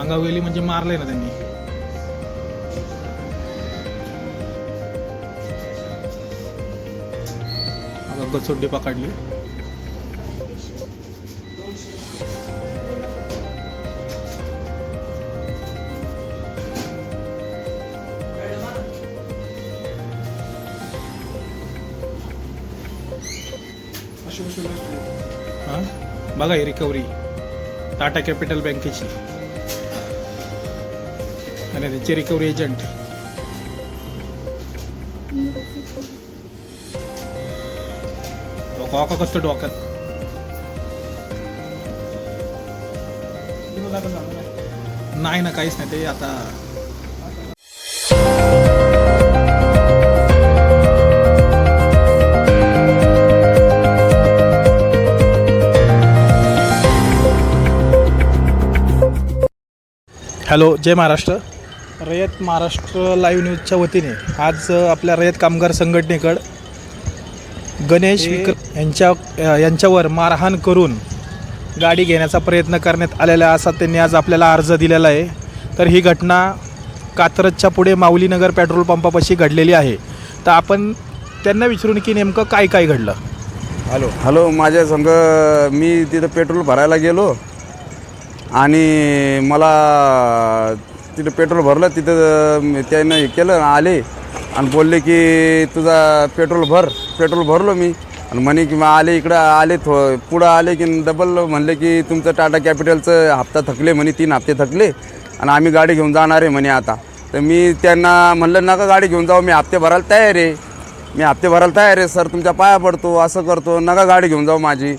अंगावर गेली म्हणजे मारलंय ना त्यांनी. गचोड्डी पकडली. हां? बघा ही रिकव्हरी टाटा कॅपिटल बँकेची. आणि त्यांचे रिकव्हरी एजंट डोका कसं डोक्यात. नाही ना काहीच नाही. ते आता हॅलो जय महाराष्ट्र. रयत महाराष्ट्र लाईव्ह न्यूजच्या वतीने आज आपल्या रयत कामगार संघटनेकडं गणेश विक्र यांच्या यांच्यावर मारहाण करून गाडी घेण्याचा प्रयत्न करण्यात आलेला असा त्यांनी आज आपल्याला अर्ज दिलेला आहे. तर ही घटना कात्रजच्या पुढे माऊलीनगर पेट्रोल पंपापाशी घडलेली आहे. तर आपण त्यांना विचारून की नेमकं काय काय घडलं? हॅलो. हॅलो माझ्या संग मी तिथं पेट्रोल भरायला गेलो आणि मला तिथं पेट्रोल भरलं तिथं त्यानं हे केलं आले आणि बोलले की तुझा पेट्रोल भर. पेट्रोल भरलो मी आणि म्हणे की मग आले इकडं आले थो पुढं आले की डबल म्हणले की तुमचं टाटा कॅपिटलचं हप्ता थकले म्हणे तीन हप्ते थकले आणि आम्ही गाडी घेऊन जाणार आहे म्हणे आता. तर मी त्यांना म्हणलं नका गाडी घेऊन जाऊ मी हप्ते भरायला तयार आहे. मी हप्ते भरायला तयार आहे सर तुमच्या पाया पडतो असं करतो नका गाडी घेऊन जाऊ माझी.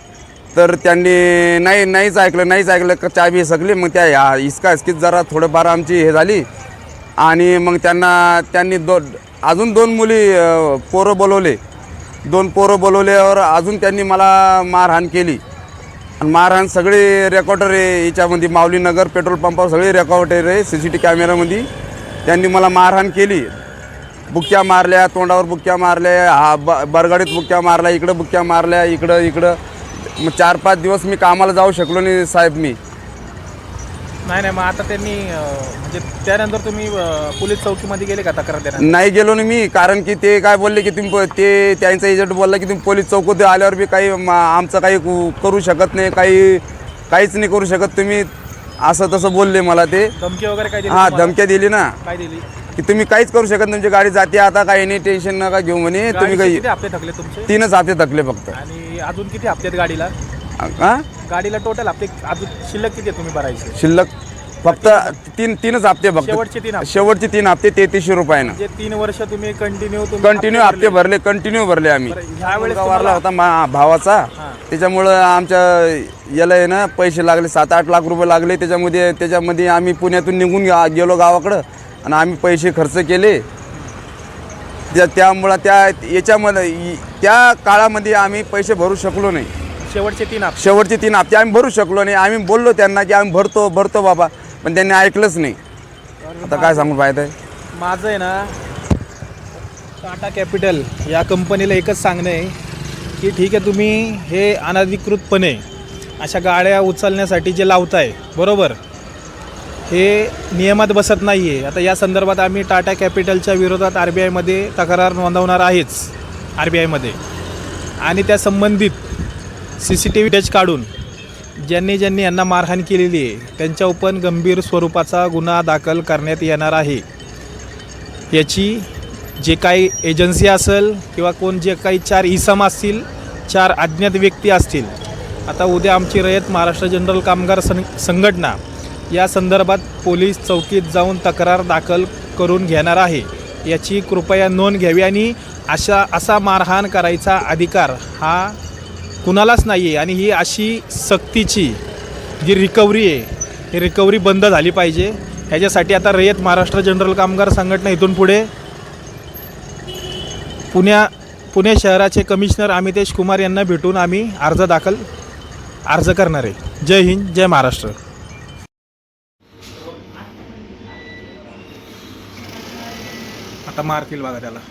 तर त्यांनी नाही नाहीच ऐकलं नाहीच ऐकलं का चाबी सगळी. मग त्या ह्या इसका इसकीत जरा थोडंफार आमची हे झाली. आणि मग त्यांना त्यांनी दो अजून दोन मुली पोरं बोलवले. दोन पोरं बोलवल्यावर अजून त्यांनी मला मारहाण केली. आणि मारहाण सगळे रेकॉर्डर आहे याच्यामध्ये माऊलीनगर पेट्रोल पंपावर सगळे रेकॉर्डर आहे सी सी टी कॅमेरामध्ये त्यांनी मला मारहाण केली. बुक्क्या मारल्या तोंडावर बुक्क्या मारल्या हा ब बरगाडीत बुक्क्या मारल्या इकडं बुक्क्या मारल्या इकडं इकडं. मग चार पाच दिवस मी कामाला जाऊ शकलो नाही साहेब मी. नाही नाही मग आता त्यांनी अ, म्हणजे त्यानंतर तुम्ही अ, पोलीस चौकीमध्ये गेले का तक्रार देण्यात नाही गेलो ना मी कारण की ते काय बोलले की तुम्ही प- ते त्यांचा एजंट बोलला की तुम्ही पोलीस चौकात आल्यावर बी काही म- आमचं काही कु- करू शकत नाही काही काहीच नाही करू शकत तुम्ही. असं तसं बोलले मला ते. धमकी वगैरे काय दिली हां तुम्हाला? धमक्या दिली ना. काय दिली? की तुम्ही काहीच करू शकत नाही, तुमची गाडी जाते आता काही नाही टेन्शन नका घेऊ म्हणे तुम्ही गाडीचे काही किती हप्ते थकले तुमचे? तीनच हप्ते थकले फक्त. आणि अजून किती हप्ते आहेत गाडीला? हां गाडीला टोटल हप्ते अजून शिल्लक किती आहे तुम्ही भरायचे? शिल्लक फक्त तीन तीनच हप्ते फक्त. शेवटचे तीन हप्ते. शेवटचे तीन हप्ते तेहतीसशे रुपयानं. म्हणजे तीन वर्ष तुम्ही कंटिन्यू कंटिन्यू हप्ते भरले. कंटिन्यू भरले आम्ही. ह्या वेळेस मुलगा वारला होता मा भावाचा. हां. त्याच्यामुळं आमच्या याला आहे ना पैसे लागले सात आठ लाख रुपये लागले. त्याच्यामध्ये त्याच्यामध्ये आम्ही पुण्यातून निघून गा- गेलो गावाकडं. आणि आम्ही पैसे खर्च केले. त्या त्यामुळं त्या याच्यामध्ये त्या काळामध्ये आम्ही पैसे भरू शकलो नाही. शेवटचे तीन हप्ते. शेवटचे तीन हप्ते आम्ही भरू शकलो नाही. आम्ही बोललो त्यांना की आम्ही भरतो भरतो बाबा पण त्यांनी ऐकलंच नाही. आता काय सांगून पाहिजे माझं आहे ना टाटा कॅपिटल या कंपनीला एकच सांगणं आहे की ठीक आहे तुम्ही हे अनधिकृतपणे अशा गाड्या उचलण्यासाठी जे लावताय बरोबर? हे नियमात बसत नाही आहे आता या संदर्भात आम्ही टाटा कॅपिटलच्या विरोधात आर बी आयमध्ये तक्रार नोंदवणार आहेच आर बी आयमध्ये आणि त्या संबंधित सी सी टी व्ही टच काढून ज्यांनी ज्यांनी यांना मारहाण केलेली आहे त्यांच्या उपन गंभीर स्वरूपाचा गुन्हा दाखल करण्यात येणार आहे. याची जे काही एजन्सी असेल किंवा कोण जे काही चार इसम असतील चार अज्ञात व्यक्ती असतील आता उद्या आमची रयत महाराष्ट्र जनरल कामगार सं संघटना या संदर्भात पोलीस चौकीत जाऊन तक्रार दाखल करून घेणार आहे. याची कृपया नोंद घ्यावी आणि अशा असा मारहाण करायचा अधिकार हा कुणालाच नाही आहे आणि ही अशी सक्तीची जी रिकव्हरी आहे ही रिकव्हरी बंद झाली पाहिजे. ह्याच्यासाठी आता रयत महाराष्ट्र जनरल कामगार संघटना इथून पुढे पुण्या पुणे शहराचे कमिशनर अमितेश कुमार यांना भेटून आम्ही अर्ज दाखल अर्ज करणार आहे. जय हिंद जय Maharashtra. tamar kilwa ga dala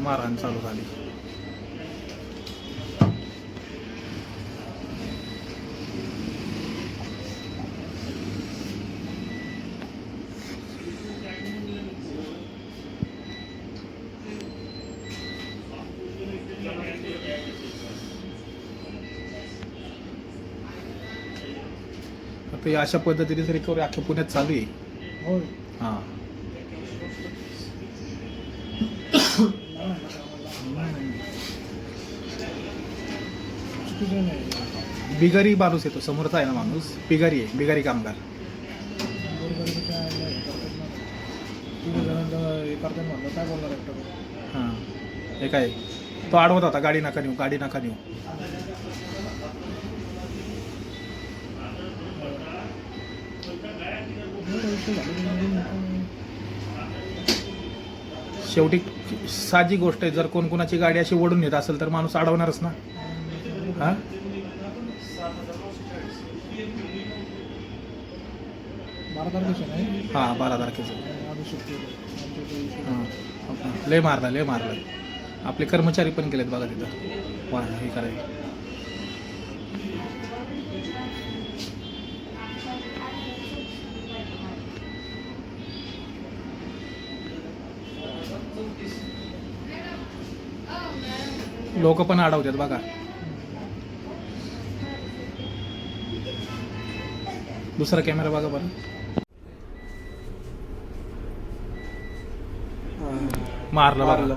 Marahan selalu kali. ही अशा पद्धतीने रिकव्हरी अख्ख्या पुण्यात चालू आहे. हां. नाही बिगारी माणूस येतो समोरचा आहे ना माणूस? बिगारी आहे बिगारी कामगार. हे करतात ना. तिघं जणांचं हे करतात म्हणलं काय बोलणार एकटं हां. हे काय? तो आडवत होता गाडी नका नेऊ गाडी नका नेऊ एवढा विषय झाला की म्हणजे नको. शेवटी साधी गोष्ट आहे जर कोण कोणाची गाडी अशी ओढून येत असेल तर माणूस अडवणारच ना. हां? बारा तारखेचं नाही हां? बारा तारखेचं. हां. लय मारला लय मारला. आपले कर्मचारी पण गेलेत बघा तिथं. वा हे करायला लोक पण अडवतात बघा. दुसरा कॅमेरा बघा बरं. मारलं मारलं,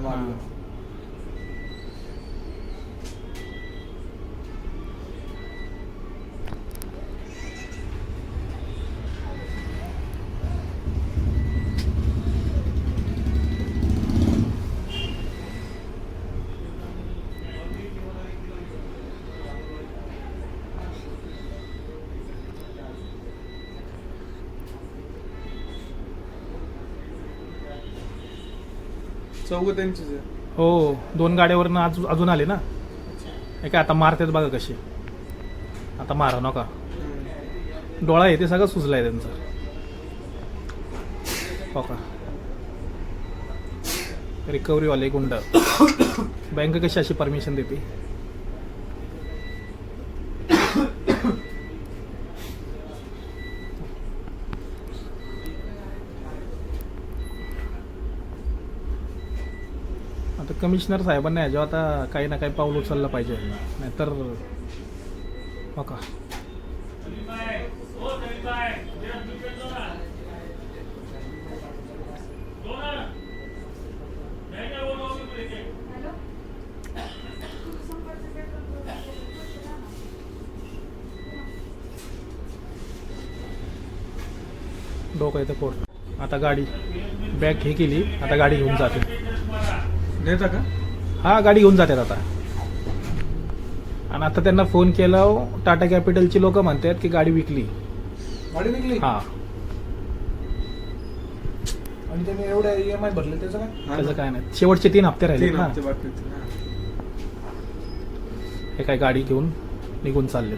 चौघ त्यांचीच आहे. हो दोन गाड्यावरनं अजून अजून आले ना? हे काय आता मारतात बघा कशी. आता मारा नका. डोळा आहे ते सगळं सुजलाय त्यांचं. हो का रिकव्हरीवाले गुंड. बँक कशी अशी परमिशन देते आता कमिशनर साहेबांना ह्याच्यावर आता काही ना काही पाऊल उचललं पाहिजे. नाहीतर हो का? डोकं येतं कोर्ट आता गाडी बॅग हे केली आता गाडी घेऊन जाते. नेता का? हा गाडी घेऊन जातात आता. आणि आता त्यांना फोन केला टाटा कॅपिटलची लोक म्हणतात की गाडी विकली. गाडी निघली हा. आणि त्याने एवढ्या ई एम आय भरले त्याचं काय? त्याचं काय नाही. शेवटचे तीन हप्ते राहिले तीन ना. हप्ते बाकी होते. हे. काय गाडी घेऊन निघून चालले